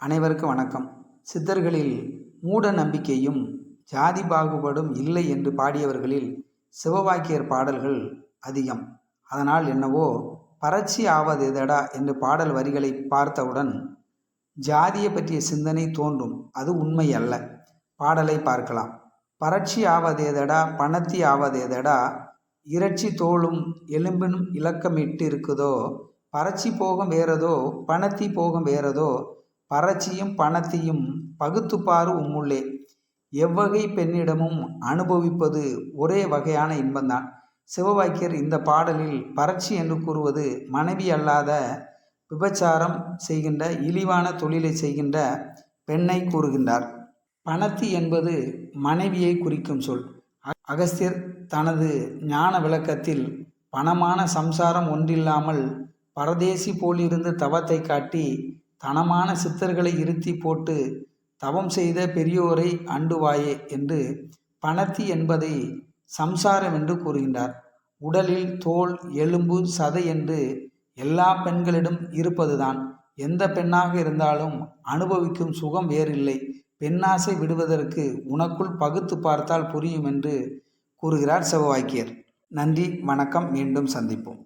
அனைவருக்கும் வணக்கம். சித்தர்களில் மூட நம்பிக்கையும் ஜாதி பாகுபாடும் இல்லை என்று பாடியவர்களில் சிவவாக்கியர் பாடல்கள் அதிகம். அதனால் என்னவோ பரட்சி எதடா என்று பாடல் வரிகளை பார்த்தவுடன் ஜாதியை பற்றிய சிந்தனை தோன்றும். அது உண்மை அல்ல. பாடலை பார்க்கலாம். பரட்சி ஆவதேதடா பணத்தி ஆவதேதடா இறைச்சி தோளும் எலும்பினும் இலக்கமிட்டு இருக்குதோ பறச்சி போகம் வேறதோ பணத்தி போகம் வேறதோ பறச்சியும் பணத்தையும் பகுத்துப்பாரு உம்முள்ளே. எவ்வகை பெண்ணிடமும் அனுபவிப்பது ஒரே வகையான இன்பம்தான் சிவவாக்கியர் இந்த பாடலில் பறட்சி என்று கூறுவது மனைவி அல்லாத விபச்சாரம் செய்கின்ற இழிவான தொழிலை செய்கின்ற பெண்ணை கூறுகின்றார். பணத்தி என்பது மனைவியை குறிக்கும் சொல். அ- அகஸ்தியர் தனது ஞான விளக்கத்தில் பணமான சம்சாரம் ஒன்றில்லாமல் பரதேசி போலிருந்து தவத்தை காட்டி தனமான சித்தர்களை இருத்தி போட்டு தவம் செய்த பெரியோரை அண்டுவாயே என்று பணத்தி என்பதை சம்சாரம் என்று கூறுகின்றார். உடலில் தோல் எலும்பு சதை என்று எல்லா பெண்களிடம் இருப்பதுதான். எந்த பெண்ணாக இருந்தாலும் அனுபவிக்கும் சுகம் வேறில்லை. பெண்ணாசை விடுவதற்கு உனக்குள் பகுத்து பார்த்தால் புரியும் என்று கூறுகிறார் சிவவாக்கியர் நன்றி வணக்கம் மீண்டும் சந்திப்போம்.